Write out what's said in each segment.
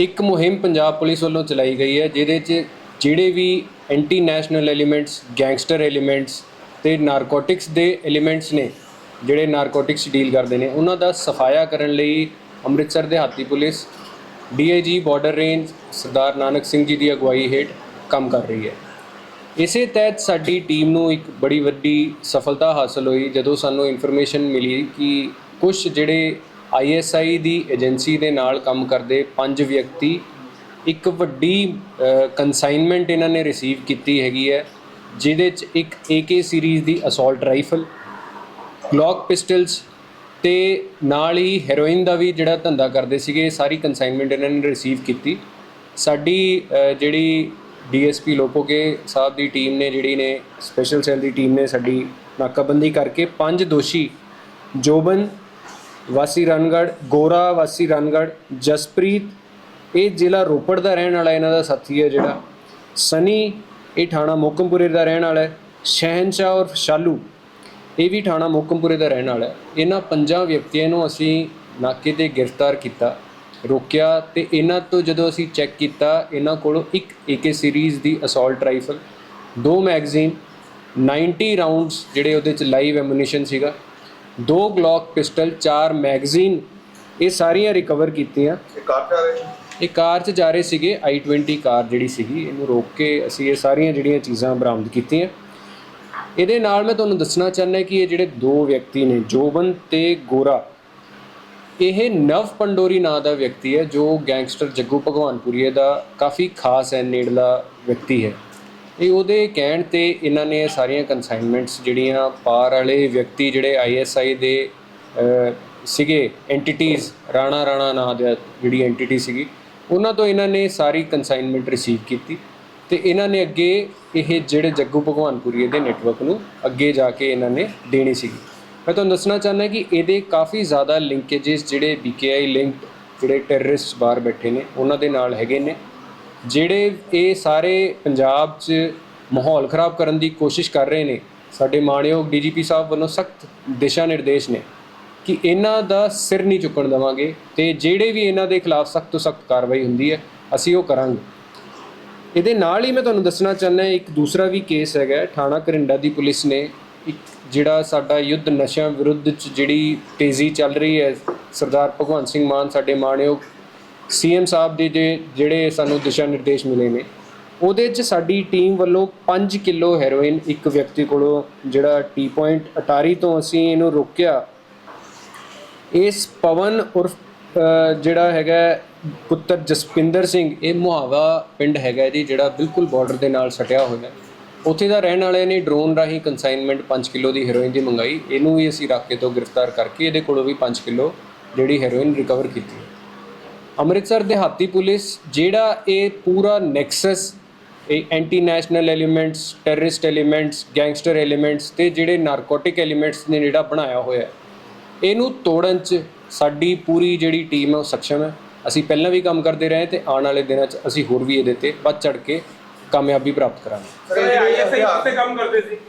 ਇੱਕ ਮੁਹਿੰਮ ਪੰਜਾਬ ਪੁਲਿਸ ਵੱਲੋਂ ਚਲਾਈ ਗਈ ਹੈ, ਜਿਹਦੇ 'ਚ ਜਿਹੜੇ ਵੀ anti national elements gangster elements ਤੇ ਨਾਰਕੋਟਿਕਸ ਦੇ ਐਲੀਮੈਂਟਸ ਨੇ, ਜਿਹੜੇ ਨਾਰਕੋਟਿਕਸ ਡੀਲ ਕਰਦੇ ਨੇ, ਉਹਨਾਂ ਦਾ ਸਫਾਇਆ ਕਰਨ ਲਈ ਅੰਮ੍ਰਿਤਸਰ ਦੇ ਹਾਤੀ police DIG border range Sardar Nanak Singh ji ਦੀ ਅਗਵਾਈ ਹੇਠ ਕੰਮ ਕਰ ਰਹੀ ਹੈ। ਇਸੇ ਤਹਿਤ ਸਾਡੀ ਟੀਮ ਨੂੰ ਇੱਕ ਬੜੀ ਵੱਡੀ ਸਫਲਤਾ ਹਾਸਲ ਹੋਈ, ਜਦੋਂ ਸਾਨੂੰ ਇਨਫੋਰਮੇਸ਼ਨ ਮਿਲੀ ਕਿ ਕੁਝ ਜਿਹੜੇ ਆਈਐਸਆਈ ਦੀ ਏਜੰਸੀ ਦੇ ਨਾਲ ਕੰਮ ਕਰਦੇ ਪੰਜ ਵਿਅਕਤੀ ਇੱਕ ਵੱਡੀ ਕਨਸਾਈਨਮੈਂਟ ਇਹਨਾਂ ਨੇ ਰਿਸੀਵ ਕੀਤੀ ਹੈਗੀ ਹੈ ਜਿਹਦੇ 'ਚ ਇੱਕ AK ਸੀਰੀਜ਼ ਦੀ ਅਸੌਲਟ ਰਾਈਫਲ ਗਲੌਕ ਪਿਸਟਲਸ ਤੇ ਨਾਲ ਹੀ ਹੈਰੋਇਨ ਦਾ ਵੀ ਜਿਹੜਾ ਧੰਦਾ ਕਰਦੇ ਸੀਗੇ ਇਹ ਸਾਰੀ ਕਨਸਾਈਨਮੈਂਟ ਇਹਨਾਂ ਨੇ ਰਿਸੀਵ ਕੀਤੀ। ਸਾਡੀ ਅ, ਜਿਹੜੀ ਡੀਐਸਪੀ ਲੋਪੋਕੇ ਸਾਹਿਬ ਦੀ ਟੀਮ ਨੇ ਜਿਹੜੀ ਨੇ ਸਪੈਸ਼ਲ ਸੈੱਲ ਦੀ ਟੀਮ ਨੇ ਸਾਡੀ ਨਾਕਾਬੰਦੀ ਕਰਕੇ ਪੰਜ ਦੋਸ਼ੀ ਜੋਬਨ ਵਾਸੀ ਰਣਗੜ ਗੋਰਾ ਵਾਸੀ ਰਣਗੜ ਜਸਪ੍ਰੀਤ, ਇਹ ਜ਼ਿਲ੍ਹਾ ਰੋਪੜ ਦਾ ਰਹਿਣ ਵਾਲਾ ਇਹਨਾਂ ਦਾ ਸਾਥੀ ਹੈ ਜਿਹੜਾ। ਸਨੀ, ਇਹ ਥਾਣਾ ਮੋਕਮਪੁਰੇ ਦਾ ਰਹਿਣ ਵਾਲਾ ਹੈ। ਸ਼ਹਿਨਸ਼ਾਹ ਔਰ ਸ਼ਾਲੂ, ਇਹ ਵੀ ਥਾਣਾ ਮੋਕਮਪੁਰੇ ਦਾ ਰਹਿਣ ਵਾਲਾ ਹੈ। ਇਹਨਾਂ ਪੰਜਾਂ ਵਿਅਕਤੀਆਂ ਨੂੰ ਅਸੀਂ ਨਾਕੇ ਤੇ ਗ੍ਰਿਫਤਾਰ ਕੀਤਾ, ਰੋਕਿਆ ਤੇ ਇਹਨਾਂ ਤੋਂ ਜਦੋਂ ਅਸੀਂ ਚੈੱਕ ਕੀਤਾ, ਇਹਨਾਂ ਕੋਲੋਂ ਇੱਕ AK ਸੀਰੀਜ਼ ਦੀ ਅਸੌਲਟ ਰਾਈਫਲ ਦੋ ਮੈਗਜ਼ੀਨ 90 ਰਾਉਂਡਸ ਜਿਹੜੇ ਉਹਦੇ ਚ ਲਾਈਵ ਐਮੂਨੀਸ਼ਨ ਸੀਗਾ। ਦੋ ਗਲੌਕ ਪਿਸਟਲ ਚਾਰ ਮੈਗਜ਼ੀਨ ਇਹ ਸਾਰੀਆਂ ਰਿਕਵਰ ਕੀਤੀਆਂ। ਇਹ ਕਾਰ ਜਾ ਰਹੇ ਇਹ ਕਾਰ 'ਚ ਜਾ ਰਹੇ ਸੀਗੇ i20 ਕਾਰ ਜਿਹੜੀ ਸੀਗੀ ਇਹਨੂੰ ਰੋਕ ਕੇ ਅਸੀਂ ਇਹ ਸਾਰੀਆਂ ਜਿਹੜੀਆਂ ਚੀਜ਼ਾਂ ਬਰਾਮਦ ਕੀਤੀਆਂ। ਇਹਦੇ ਨਾਲ ਮੈਂ ਤੁਹਾਨੂੰ ਦੱਸਣਾ ਚਾਹੁੰਦਾ ਕਿ ਇਹ ਜਿਹੜੇ ਦੋ ਵਿਅਕਤੀ ਨੇ ਜੋਬਨ ਤੇ ਗੋਰਾ ਇਹ ਨਵ ਪੰਡੋਰੀ ਨਾਂ ਦਾ ਵਿਅਕਤੀ ਹੈ ਜੋ ਗੈਂਗਸਟਰ ਜੱਗੂ ਭਗਵਾਨਪੁਰੀਏ ਦਾ ਕਾਫੀ ਖਾਸ ਹੈ ਨੇੜਲਾ ਵਿਅਕਤੀ ਹੈ। ਇਹ ਉਹਦੇ ਕਹਿਣ ਤੇ ਇਹਨਾਂ ਨੇ ਸਾਰੀਆਂ ਕਨਸਾਈਨਮੈਂਟਸ ਜਿਹੜੀਆਂ ਪਾਰ ਵਾਲੇ ਵਿਅਕਤੀ ਜਿਹੜੇ ਆਈਐਸਆਈ ਦੇ ਸੀਗੇ ਐਂਟੀਟੀਜ਼ ਰਾਣਾ ਰਾਣਾ ਨਾਂ ਦੇ ਜਿਹੜੀ ਐਂਟੀਟੀ ਸੀਗੀ, ਉਹਨਾਂ ਤੋਂ ਇਹਨਾਂ ਨੇ ਸਾਰੀ ਕਨਸਾਈਨਮੈਂਟ ਰਿਸੀਵ ਕੀਤੀ ਤੇ ਇਹਨਾਂ ਨੇ ਅੱਗੇ ਇਹ ਜਿਹੜੇ ਜੱਗੂ ਭਗਵਾਨਪੁਰੀਏ ਦੇ ਨੈਟਵਰਕ ਨੂੰ ਅੱਗੇ ਜਾ ਕੇ ਇਹਨਾਂ ਨੇ ਦੇਣੀ ਸੀਗੀ। ਮੈਂ ਤੁਹਾਨੂੰ ਦੱਸਣਾ ਚਾਹੁੰਦਾ ਕਿ ਇਹਦੇ ਕਾਫੀ ਜ਼ਿਆਦਾ ਲਿੰਕੇजेस ਜਿਹੜੇ BKI ਲਿੰਕਡ ਜਿਹੜੇ ਟੈਰਰਿਸਟ ਬਾਹਰ ਬੈਠੇ ਨੇ, ਉਹਨਾਂ ਦੇ ਨਾਲ ਹੈਗੇ ਨੇ। ਜਿਹੜੇ ਇਹ ਸਾਰੇ ਪੰਜਾਬ 'ਚ ਮਾਹੌਲ ਖਰਾਬ ਕਰਨ ਦੀ ਕੋਸ਼ਿਸ਼ ਕਰ ਰਹੇ ਨੇ, ਸਾਡੇ ਮਾਣਯੋਗ ਡੀਜੀਪੀ ਸਾਹਿਬ ਵੱਲੋਂ ਸਖਤ ਦਿਸ਼ਾ ਨਿਰਦੇਸ਼ ਨੇ ਕਿ ਇਹਨਾਂ ਦਾ ਸਿਰ ਨਹੀਂ ਚੁੱਕਣ ਦੇਵਾਂਗੇ ਤੇ ਜਿਹੜੇ ਵੀ ਇਹਨਾਂ ਦੇ ਖਿਲਾਫ ਸਖਤ ਤੋਂ ਸਖਤ ਕਾਰਵਾਈ ਹੁੰਦੀ ਹੈ, ਅਸੀਂ ਉਹ ਕਰਾਂਗੇ। ਇਹਦੇ ਨਾਲ ਹੀ ਮੈਂ ਤੁਹਾਨੂੰ ਦੱਸਣਾ ਚਾਹੁੰਦਾ ਇੱਕ ਦੂਸਰਾ ਵੀ ਕੇਸ ਹੈਗਾ ਥਾਣਾ ਕਰਿੰਡਾ ਦੀ ਪੁਲਿਸ ਨੇ ਇੱਕ ਜਿਹੜਾ ਸਾਡਾ ਯੁੱਧ ਨਸ਼ਿਆਂ ਵਿਰੁੱਧ ਚ ਜਿਹੜੀ ਤੇਜ਼ੀ ਚੱਲ ਰਹੀ ਹੈ, ਸਰਦਾਰ ਭਗਵੰਤ ਸਿੰਘ ਮਾਨ ਸਾਡੇ ਮਾਣਯੋਗ ਸੀਐਮ ਸਾਹਿਬ ਦੇ ਜੇ- ਜਿਹੜੇ ਸਾਨੂੰ ਦਿਸ਼ਾ ਨਿਰਦੇਸ਼ ਮਿਲੇ ਨੇ, ਉਹਦੇ 'ਚ ਸਾਡੀ ਟੀਮ ਵੱਲੋਂ 5 ਕਿਲੋ ਹੈਰੋਇਨ ਇੱਕ ਵਿਅਕਤੀ ਕੋਲੋਂ ਜਿਹੜਾ ਟੀ ਪੁਆਇੰਟ ਅਟਾਰੀ ਤੋਂ ਅਸੀਂ ਇਹਨੂੰ ਰੋਕਿਆ। ਇਸ ਪਵਨ ਉਰਫ ਜਿਹੜਾ ਹੈਗਾ ਪੁੱਤਰ ਜਸਪਿੰਦਰ ਸਿੰਘ, ਇਹ ਮੁਹਾਵਾ ਪਿੰਡ ਹੈਗਾ ਜੀ, ਜਿਹੜਾ ਬਿਲਕੁਲ ਬਾਰਡਰ ਦੇ ਨਾਲ ਸਟਿਆ ਹੋਇਆ ਉੱਥੇ ਦਾ ਰਹਿਣ ਵਾਲੇ ਨੇ ਡਰੋਨ ਰਾਹੀਂ ਕੰਸਾਈਨਮੈਂਟ 5 ਕਿਲੋ ਦੀ ਹੈਰੋਇਨ ਦੀ ਮੰਗਾਈ। ਇਹਨੂੰ ਵੀ ਅਸੀਂ ਰਾਕੇ ਤੋਂ ਗ੍ਰਿਫਤਾਰ ਕਰਕੇ ਇਹਦੇ ਕੋਲੋਂ ਵੀ 5 ਕਿਲੋ ਜਿਹੜੀ ਹੈਰੋਇਨ ਰਿਕਵਰ ਕੀਤੀ। ਅੰਮ੍ਰਿਤਸਰ ਦਿਹਾਤੀ ਪੁਲਿਸ ਜਿਹੜਾ ਇਹ ਪੂਰਾ ਨੈਕਸਸ ਇਹ anti national elements terrorist elements gangster elements ਤੇ ਜਿਹੜੇ ਨਾਰਕੋਟਿਕ ਐਲੀਮੈਂਟਸ ਨੇ ਜਿਹੜਾ ਬਣਾਇਆ ਹੋਇਆ ਹੈ ਇਹਨੂੰ ਤੋੜਨ 'ਚ ਸਾਡੀ ਪੂਰੀ ਜਿਹੜੀ ਟੀਮ ਹੈ ਉਹ ਸક્ષਮ ਹੈ। ਅਸੀਂ ਪਹਿਲਾਂ ਵੀ ਕੰਮ ਕਰਦੇ ਰਹੇ ਤੇ ਆਉਣ ਵਾਲੇ ਦਿਨਾਂ 'ਚ ਅਸੀਂ ਹੋਰ ਵੀ ਇਹਦੇ ਤੇ ਵੱਧ ਚੜ ਕੇ ਕਾਮਯਾਬੀ ਪ੍ਰਾਪਤ ਕਰਾਂਗੇ।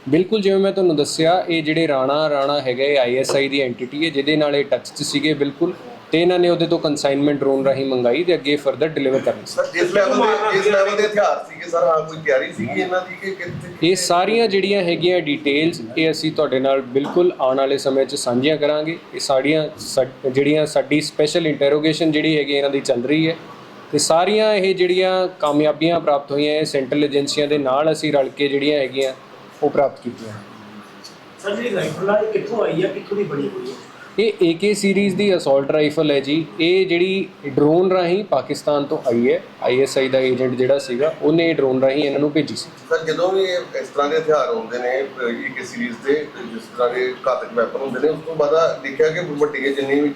ਬਿਲਕੁਲ ਜਿਵੇਂ ਮੈਂ ਤੁਹਾਨੂੰ ਦੱਸਿਆ ਇਹ ਜਿਹੜੇ ਰਾਣਾ ਰਾਣਾ ਹੈਗਾ ਇਹ ਆਈਐਸਆਈ ਦੀ ਐਂਟੀਟੀ ਹੈ ਜਿਹਦੇ ਨਾਲ ਇਹ ਟੱਚ 'ਚ ਸੀਗੇ ਬਿਲਕੁਲ। ਤੇ ਇਹਨਾਂ ਨੇ ਉਹਦੇ ਤੋਂ ਕਨਸਾਈਨਮੈਂਟ ਡਰੋਨ ਰਾਹੀਂ ਮੰਗਾਈ ਤੇ ਅੱਗੇ ਫਰਦਰ ਡਿਲੀਵਰ ਕਰਨੀ ਸੀ। ਸਰ ਜਿਸ ਲੈਵਲ ਦੇ ਜਿਸ ਲੈਵਲ ਦੇ ਹਥਿਆਰ ਸੀਗੇ ਸਰ ਹਾਂ ਕੋਈ ਤਿਆਰੀ ਸੀਗੀ ਇਹਨਾਂ ਦੀ ਕਿ ਕਿੱਥੇ ਇਹ ਸਾਰੀਆਂ ਜਿਹੜੀਆਂ ਹੈਗੀਆਂ ਡਿਟੇਲਸ ਇਹ ਅਸੀਂ ਤੁਹਾਡੇ ਨਾਲ ਬਿਲਕੁਲ ਆਉਣ ਵਾਲੇ ਸਮੇਂ 'ਚ ਸਾਂਝੀਆਂ ਕਰਾਂਗੇ। ਇਹ ਸਾਡੀਆਂ ਸਾ- ਜਿਹੜੀਆਂ ਸਾਡੀ ਸਪੈਸ਼ਲ ਇੰਟਰੋਗੇਸ਼ਨ ਜਿਹੜੀ ਹੈਗੀ ਇਹਨਾਂ ਦੀ ਚੱਲ ਰਹੀ ਹੈ। ਤੇ ਸਾਰੀਆਂ ਇਹ ਜਿਹੜੀਆਂ ਕਾਮਯਾਬੀਆਂ ਪ੍ਰਾਪਤ ਹੋਈਆਂ ਇਹ ਸੈਂਟਰਲ ਏਜੰਸੀਆਂ ਦੇ ਨਾਲ ਅਸੀਂ ਰਲ ਕੇ ਜਿਹੜੀਆਂ ਹੈਗੀਆਂ ਉਹ ਪ੍ਰਾਪਤ ਕੀਤੀਆਂ। ਸਰ ਜਿਹੜੀ ਰਾਈਫਲ ਆ ਇਹ ਕਿੱਥੋਂ ਆਈ ਆ ਕਿੱਥੋਂ ਦੀ ਬਣੀ ਹੋਈ ਹੈ ਇਹ AK ਸੀਰੀਜ਼ ਦੀ ਅਸੌਲਟ ਰਾਈਫਲ ਹੈ ਜੀ। ਇਹ ਜਿਹੜੀ ਡਰੋਨ ਰਾਹੀਂ ਪਾਕਿਸਤਾਨ ਤੋਂ ਆਈ ਹੈ। ISI ਦਾ ਏਜੰਟ ਜਿਹੜਾ ਸੀਗਾ, ਉਹਨੇ ਡਰੋਨ ਰਾਹੀਂ ਇਹਨਾਂ ਨੂੰ ਭੇਜੀ ਸੀ। ਸਰ, ਜਦੋਂ ਵੀ ਇਹ ਇਸ ਤਰ੍ਹਾਂ ਦੇ ਹਥਿਆਰ ਹੁੰਦੇ ਨੇ ਇੱਕ ਸੀਰੀਜ਼ ਦੇ ਜਿਸ ਤਰ੍ਹਾਂ ਦੇ ਘਾਤਕ ਵੈਪਨ ਹੁੰਦੇ ਨੇ, ਉਸ ਤੋਂ ਬਾਅਦ ਦੇਖਿਆ ਕਿ ਵੱਡੀਆਂ ਜਿੰਨੀ ਵੀ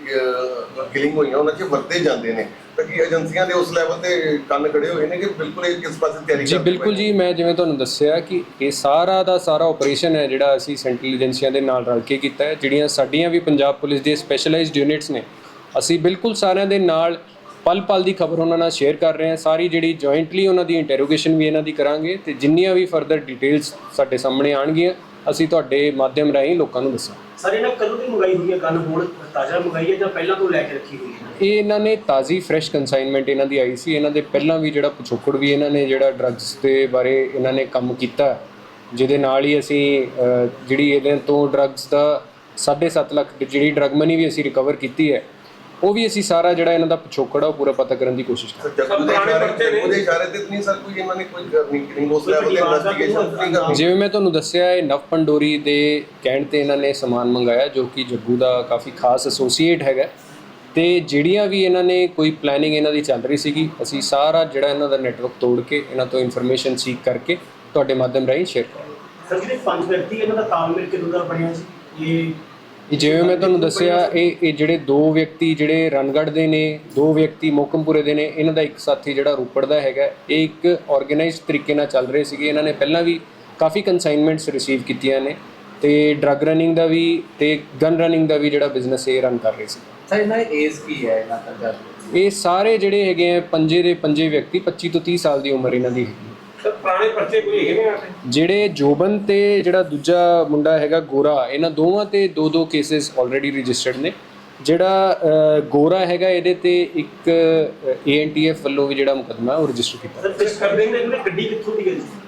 ਕਿਲਿੰਗ ਹੋਈਆਂ, ਉਹਨਾਂ 'ਚ ਵਰਤੇ ਜਾਂਦੇ ਨੇ। ਕੀ ਏਜੰਸੀਆਂ ਦੇ ਉਸ ਲੈਵਲ ਤੇ ਕੰਨ ਖੜੇ ਹੋਏ ਨੇ ਕਿ ਬਿਲਕੁਲ ਇਹ ਕਿਸ ਪਾਸੇ ਤਿਆਰੀ ਜੀ ਬਿਲਕੁਲ ਜੀ ਮੈਂ ਜਿਵੇਂ ਤੁਹਾਨੂੰ ਦੱਸਿਆ ਕਿ ਇਹ ਸਾਰਾ ਦਾ ਸਾਰਾ ਆਪਰੇਸ਼ਨ ਹੈ ਜਿਹੜਾ ਅਸੀਂ ਸੈਂਟਰਲ ਏਜੰਸੀਆਂ ਦੇ ਨਾਲ ਰਲ ਕੇ ਕੀਤਾ ਹੈ ਜਿਹੜੀਆਂ ਸਾਡੀਆਂ ਵੀ ਪੰਜਾਬ ਪੁਲਿਸ ਦੀਆਂ ਸਪੈਸ਼ਲਾਈਜ਼ਡ ਯੂਨਿਟਸ ਨੇ। ਅਸੀਂ ਬਿਲਕੁਲ ਸਾਰਿਆਂ ਦੇ ਨਾਲ ਪਲ ਪਲ ਦੀ ਖਬਰ ਉਹਨਾਂ ਨਾਲ ਸ਼ੇਅਰ ਕਰ ਰਹੇ ਹਾਂ। ਸਾਰੀ ਜਿਹੜੀ ਜੁਆਇੰਟਲੀ ਉਹਨਾਂ ਦੀ ਇੰਟਰੋਗੇਸ਼ਨ ਵੀ ਇਹਨਾਂ ਦੀ ਕਰਾਂਗੇ ਤੇ ਜਿੰਨੀਆਂ ਵੀ ਫਰਦਰ ਡਿਟੇਲਸ ਸਾਡੇ ਸਾਹਮਣੇ ਆਣਗੀਆਂ ਅਸੀਂ ਤੁਹਾਡੇ ਮਾਧਿਅਮ ਰਾਹੀਂ ਲੋਕਾਂ ਨੂੰ ਦੱਸਾਂ ਸਰ ਇਹਨਾਂ ਕਦੋਂ ਦੀ ਮੰਗਾਈ ਹੋਈ ਹੈ? ਗਨ ਹੁਣ ਤਾਜ਼ਾ ਮੰਗਾਈ ਹੈ ਜਾਂ ਪਹਿਲਾਂ ਤੋਂ ਲੈ ਕੇ ਰੱਖੀ ਹੋਈ ਹੈ? ਇਹ ਇਹਨਾਂ ਨੇ ਤਾਜ਼ੀ ਫਰੈਸ਼ ਕਨਸਾਈਨਮੈਂਟ ਇਹਨਾਂ ਦੀ ਆਈ ਸੀ। ਇਹਨਾਂ ਦੇ ਪਹਿਲਾਂ ਵੀ ਜਿਹੜਾ ਪਿਛੋਕੜ ਵੀ ਇਹਨਾਂ ਨੇ ਜਿਹੜਾ ਡਰੱਗਸ ਦੇ ਬਾਰੇ ਇਹਨਾਂ ਨੇ ਕੰਮ ਕੀਤਾ ਜਿਹਦੇ ਨਾਲ ਹੀ ਅਸੀਂ ਜਿਹੜੀ ਇਹਦੇ ਤੋਂ ਡਰੱਗਸ ਦਾ 7.5 ਲੱਖ ਜਿਹੜੀ ਡਰੱਗ ਮਨੀ ਵੀ ਅਸੀਂ ਰਿਕਵਰ ਕੀਤੀ ਹੈ ਉਹ ਵੀ ਅਸੀਂ ਸਾਰਾ ਜਿਹੜਾ ਇਹਨਾਂ ਦਾ ਪਿਛੋਕੜ ਆ ਉਹ ਪੂਰਾ ਪਤਾ ਕਰਨ ਦੀ ਕੋਸ਼ਿਸ਼ ਕਰ ਜੱਗੂ ਦੇ ਇਸ਼ਾਰੇ ਉਹਦੇ ਇਸ਼ਾਰੇ ਤੇ ਨਹੀਂ ਸਰ ਕੋਈ ਇਹਨਾਂ ਨੇ ਕੋਈ ਕਰਨੀ ਕਿ ਉਸ ਲੈਵਲ ਤੇ ਇਨਵੈਸਟੀਗੇਸ਼ਨ ਨਹੀਂ ਕਰਨੀ। ਜਿਵੇਂ ਮੈਂ ਤੁਹਾਨੂੰ ਦੱਸਿਆ ਇਹ ਨਵ ਪੰਡੋਰੀ ਦੇ ਕਹਿਣ ਤੇ ਇਹਨਾਂ ਨੇ ਸਮਾਨ ਮੰਗਾਇਆ ਜੋ ਕਿ ਜੱਗੂ ਦਾ ਕਾਫੀ ਖਾਸ ਐਸੋਸੀਏਟ ਹੈਗਾ। ਤੇ ਜਿਹੜੀਆਂ ਵੀ ਇਹਨਾਂ ਨੇ ਕੋਈ ਪਲੈਨਿੰਗ ਇਹਨਾਂ ਦੀ ਚੱਲ ਰਹੀ ਸੀਗੀ ਅਸੀਂ ਸਾਰਾ ਜਿਹੜਾ ਇਹਨਾਂ ਦਾ ਨੈਟਵਰਕ ਤੋੜ ਕੇ ਇਹਨਾਂ ਤੋਂ ਇਨਫੋਰਮੇਸ਼ਨ ਸੀਕ ਕਰਕੇ ਤੁਹਾਡੇ ਮਾਧਿਅਮ ਰਾਹੀਂ ਸ਼ੇਅਰ ਕਰਾਂਗੇ। ਸਰ ਜਿਹੜੇ ਪੰਜ ਵਿਅਕਤੀ ਇਹਨਾਂ ਦਾ ਤਾਲਮੇਲ ਕਿਦੋਂ ਦਾ ਬਣਿਆ ਸੀ ਇਹ ਜਿਵੇਂ ਮੈਂ ਤੁਹਾਨੂੰ ਦੱਸਿਆ ਇਹ ਇਹ ਜਿਹੜੇ ਦੋ ਵਿਅਕਤੀ ਜਿਹੜੇ ਰਣਗੜ੍ਹ ਦੇ ਨੇ ਦੋ ਵਿਅਕਤੀ ਮੋਕਮਪੁਰੇ ਦੇ ਨੇ ਇਹਨਾਂ ਦਾ ਇੱਕ ਸਾਥੀ ਜਿਹੜਾ ਰੂਪੜ ਦਾ ਹੈਗਾ। ਇਹ ਇੱਕ ਆਰਗੇਨਾਈਜ਼ਡ ਤਰੀਕੇ ਨਾਲ ਚੱਲ ਰਹੇ ਸੀਗੇ। ਇਹਨਾਂ ਨੇ ਪਹਿਲਾਂ ਵੀ ਕਾਫੀ ਕਨਸਾਈਨਮੈਂਟਸ ਰਿਸੀਵ ਕੀਤੀਆਂ ਨੇ ਤੇ ਡਰੱਗ ਰਨਿੰਗ ਦਾ ਵੀ ਤੇ ਗਨ ਰਨਿੰਗ ਦਾ ਵੀ ਜਿਹੜਾ ਬਿਜ਼ਨਸ ਇਹ ਰਨ ਕਰ ਰਹੇ ਸੀ। ਸਰ ਇਹਨਾਂ ਦੀ ਏਜ ਕੀ ਹੈ? ਇਹਨਾਂ ਦਾ ਇਹ ਸਾਰੇ ਜਿਹੜੇ ਹੈਗੇ ਆ ਪੰਜੇ ਦੇ ਪੰਜੇ ਵਿਅਕਤੀ 25 ਤੋਂ 30 ਸਾਲ ਦੀ ਉਮਰ ਇਹਨਾਂ ਦੀ ਹੈਗੀ। ਸਰ ਪੁਰਾਣੇ ਪਰਚੇ ਕੋਈ ਹੈਗੇ ਨੇ ਆਤੇ ਜਿਹੜੇ ਜੋਬਨ ਤੇ ਜਿਹੜਾ ਦੂਜਾ ਮੁੰਡਾ ਹੈਗਾ ਗੋਰਾ ਇਹਨਾਂ ਦੋਵਾਂ ਤੇ ਦੋ ਦੋ ਕੇसेस ਆਲਰੇਡੀ ਰਜਿਸਟਰਡ ਨੇ। ਜਿਹੜਾ ਅ, ਗੋਰਾ ਹੈਗਾ ਇਹਦੇ ਤੇ ਇੱਕ ਏਐਨਟੀਐਫ ਵੱਲੋਂ ਵੀ ਜਿਹੜਾ ਮੁਕੱਦਮਾ ਉਹ ਰਜਿਸਟਰ ਕੀਤਾ। ਸਰ ਕਿਸ ਕਰਦੇ ਨੇ ਇਹਨਾਂ ਗੱਡੀ ਕਿੱਥੋਂ ਦੀ ਗਈ ਸੀ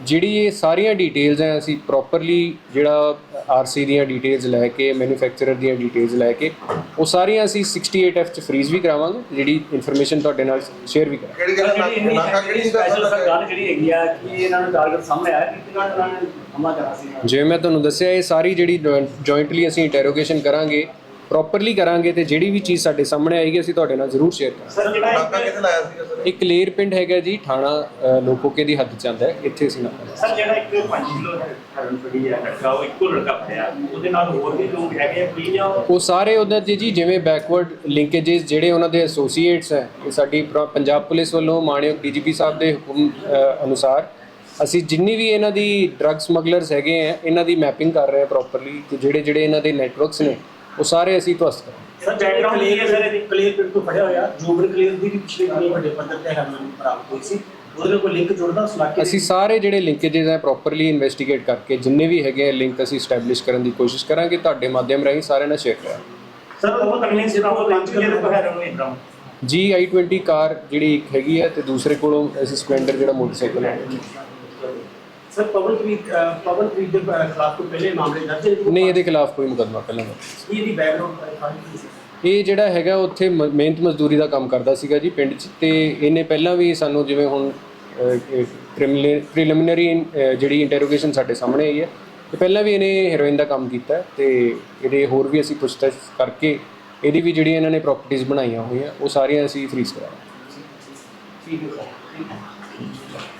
ਜਿਹੜੀ ਇਹ ਸਾਰੀਆਂ ਡਿਟੇਲਸ ਹੈ ਅਸੀਂ ਪ੍ਰੋਪਰਲੀ ਜਿਹੜਾ ਆਰਸੀ ਦੀਆਂ ਡਿਟੇਲਸ ਲੈ ਕੇ ਮੈਨੂਫੈਕਚਰਰ ਦੀਆਂ ਡਿਟੇਲਸ ਲੈ ਕੇ ਉਹ ਸਾਰੀਆਂ ਅਸੀਂ 68F ਚ ਫਰੀਜ਼ ਵੀ ਕਰਾਵਾਂਗੇ ਜਿਹੜੀ ਇਨਫੋਰਮੇਸ਼ਨ ਤੁਹਾਡੇ ਨਾਲ ਸ਼ੇਅਰ ਵੀ ਕਰਾਂਗੇ। ਕਿਹੜੀ ਨਾ- ਨਾਕਾ ਕਿਹੜੀ ਸਪੈਸ਼ਲ ਗੱਲ ਜਿਹੜੀ ਹੈਗੀ ਆ ਕਿ ਇਹਨਾਂ ਨੂੰ ਟਾਰਗੇਟ ਸਾਹਮਣੇ ਆਇਆ ਕਿ ਕਿਹਨਾਂ ਇਹਨਾਂ ਨੇ ਹਮਲਾ ਕਰਾ ਸੀ? ਜਿਵੇਂ ਮੈਂ ਤੁਹਾਨੂੰ ਦੱਸਿਆ ਇਹ ਸਾਰੀ ਜਿਹੜੀ ਜੁਆਇੰਟਲੀ ਅਸੀਂ ਇੰਟਰੋਗੇਸ਼ਨ ਕਰਾਂਗੇ ਪ੍ਰੋਪਰਲੀ ਕਰਾਂਗੇ ਤੇ ਜਿਹੜੀ ਵੀ ਚੀਜ਼ ਸਾਡੇ ਸਾਹਮਣੇ ਆਏਗੀ ਅਸੀਂ ਤੁਹਾਡੇ ਨਾਲ ਜ਼ਰੂਰ ਸ਼ੇਅਰ ਕਰਾਂਗੇ। ਸਰ ਜਿਹੜਾ ਨਾਕਾ ਇੱਕ- ਕਿੱਥੇ ਲਾਇਆ ਸੀਗਾ ਸਰ? ਇੱਕ ਕਲੇਰ ਪਿੰਡ ਹੈਗਾ ਜੀ ਥਾਣਾ ਅ, ਲੋਕੋਕੇ ਦੀ ਹੱਦ ਚ ਆਉਂਦਾ ਹੈ ਇੱਥੇ ਅਸੀਂ ਨਾ ਸਰ ਜਿਹੜਾ ਇੱਕ 5 ਕਿਲੋ ਹਰਨ ਫੜੀ ਹੈ ਲੜਕਾ ਉਹ ਇੱਕੋ ਲੜਕਾ ਫੜਿਆ। ਉਹਦੇ ਨਾਲ ਹੋਰ ਵੀ ਲੋਕ ਹੈਗੇ ਆ ਕੀ ਜਾਂ ਉਹ? ਉਹ ਸਾਰੇ ਉਹਨਾਂ ਦੇ ਜੀ ਜਿਵੇਂ ਬੈਕਵਰਡ ਲਿੰਕੇजेस ਜਿਹੜੇ ਉਹਨਾਂ ਦੇ ਐਸੋਸੀਏਟਸ ਹੈ ਇਹ ਸਾਡੀ ਪੰਜਾਬ ਪੁਲਿਸ ਵੱਲੋਂ ਮਾਣਯੋਗ ਡੀਜੀਪੀ ਸਾਹਿਬ ਦੇ ਹੁਕਮ ਅ, ਅਨੁਸਾਰ ਅਸੀਂ ਜਿੰਨੀ ਵੀ ਇਹਨਾਂ ਦੀ ਡਰੱਗ ਸਮਗਲਰਸ ਹੈਗੇ ਆ ਇਹਨਾਂ ਦੀ ਮੈਪਿੰਗ ਕਰ ਰਹੇ ਹਾਂ ਪ੍ਰੋਪਰਲੀ ਤੇ ਜਿਹੜੇ ਜਿਹੜੇ ਇਹਨਾਂ ਦੇ ਨੈਟਵਰਕਸ ਨੇ ਉਹ ਸਾਰੇ ਅਸੀਂ ਧਵਸਤ ਕਰਾਂਗੇ। ਸਰ ਬੈਕਗ੍ਰਾਉਂਡ ਕੀ ਹੈ ਸਰ ਇਹਦੀ ਕਲੀਅਰ ਪਿੰਡ ਤੋਂ ਫੜਿਆ ਹੋਇਆ। ਜੋਬਰ ਕਲੀਅਰ ਦੀ ਵੀ ਪਿਛਲੇ ਦਿਨੀ ਵੱਡੇ ਪੱਧਰ ਤੇ ਹਰਨ ਪ੍ਰਾਪਤ ਹੋਈ ਸੀ। ਉਹਦੇ ਨਾਲ ਕੋਈ ਲਿੰਕ ਜੁੜਦਾ ਉਸ ਇਲਾਕੇ ਅਸੀਂ ਸਾਰੇ ਜਿਹੜੇ ਲਿੰਕੇजेस ਹੈ ਪ੍ਰੋਪਰਲੀ ਇਨਵੈਸਟੀਗੇਟ ਕਰਕੇ ਜਿੰਨੇ ਵੀ ਹੈਗੇ ਆ ਲਿੰਕ ਅਸੀਂ ਸਟੈਬਲਿਸ਼ ਕਰਨ ਦੀ ਕੋਸ਼ਿਸ਼ ਕਰਾਂਗੇ। ਤੁਹਾਡੇ ਮਾਧਿਅਮ ਰਾਹੀਂ ਸਾਰਿਆਂ ਨਾਲ ਸ਼ੇਅਰ ਕਰਾਂਗੇ। ਸਰ ਉਹ ਕਨਵੀਨਸ ਜਿਹੜਾ ਉਹ 5 ਕਿਲੋ ਹੈਰਨ ਨਹੀਂ ਬਰਾਮਦ ਜੀ i20 ਕਾਰ ਜਿਹੜੀ ਇੱਕ ਹੈਗੀ ਹੈ ਤੇ ਦੂਸਰੇ ਕੋਲੋਂ ਅਸੀਂ ਸਪਲੈਂਡਰ ਜਿਹੜਾ ਮੋਟਰਸਾਈਕਲ ਹੈ। ਸਰ ਪਵਨਪ੍ਰੀਤ ਪਵਨਪ੍ਰੀਤ ਦੇ ਖਿਲਾਫ ਕੋਈ ਪਹਿਲੇ ਮਾਮਲੇ ਦਰਜ ਨਹੀਂ ਇਹਦੇ ਖਿਲਾਫ ਕੋਈ ਮੁਕੱਦਮਾ ਪਹਿਲਾਂ ਨਹੀਂ ਇਹਦੀ ਬੈਕਗ੍ਰਾਉਂਡ ਇਹ ਜਿਹੜਾ ਹੈਗਾ ਉੱਥੇ ਮ- ਮਿਹਨਤ ਮਜ਼ਦੂਰੀ ਦਾ ਕੰਮ ਕਰਦਾ ਸੀਗਾ ਜੀ ਪਿੰਡ 'ਚ ਤੇ ਇਹਨੇ ਪਹਿਲਾਂ ਵੀ ਸਾਨੂੰ ਜਿਵੇਂ ਹੁਣ ਪ੍ਰੀਲਿਮਿਨਰੀ ਜਿਹੜੀ ਇੰਟਰੋਗੇਸ਼ਨ ਸਾਡੇ ਸਾਹਮਣੇ ਆਈ ਹੈ ਤੇ ਪਹਿਲਾਂ ਵੀ ਇਹਨੇ ਹੈਰੋਇਨ ਦਾ ਕੰਮ ਕੀਤਾ ਹੈ ਤੇ ਇਹਦੇ ਹੋਰ ਵੀ ਅਸੀਂ ਪੁੱਛਤਾਛ ਕਰਕੇ ਇਹਦੀ ਵੀ ਜਿਹੜੀਆਂ ਇਹਨਾਂ ਨੇ ਪ੍ਰਾਪਰਟੀਆਂ ਬਣਾਈਆਂ ਹੋਈਆਂ ਉਹ ਸਾਰੀਆਂ ਅਸੀਂ ਫਰੀਜ਼ ਕਰਾਂਗੇ। ਠੀਕ ਹੈ। ਸਰ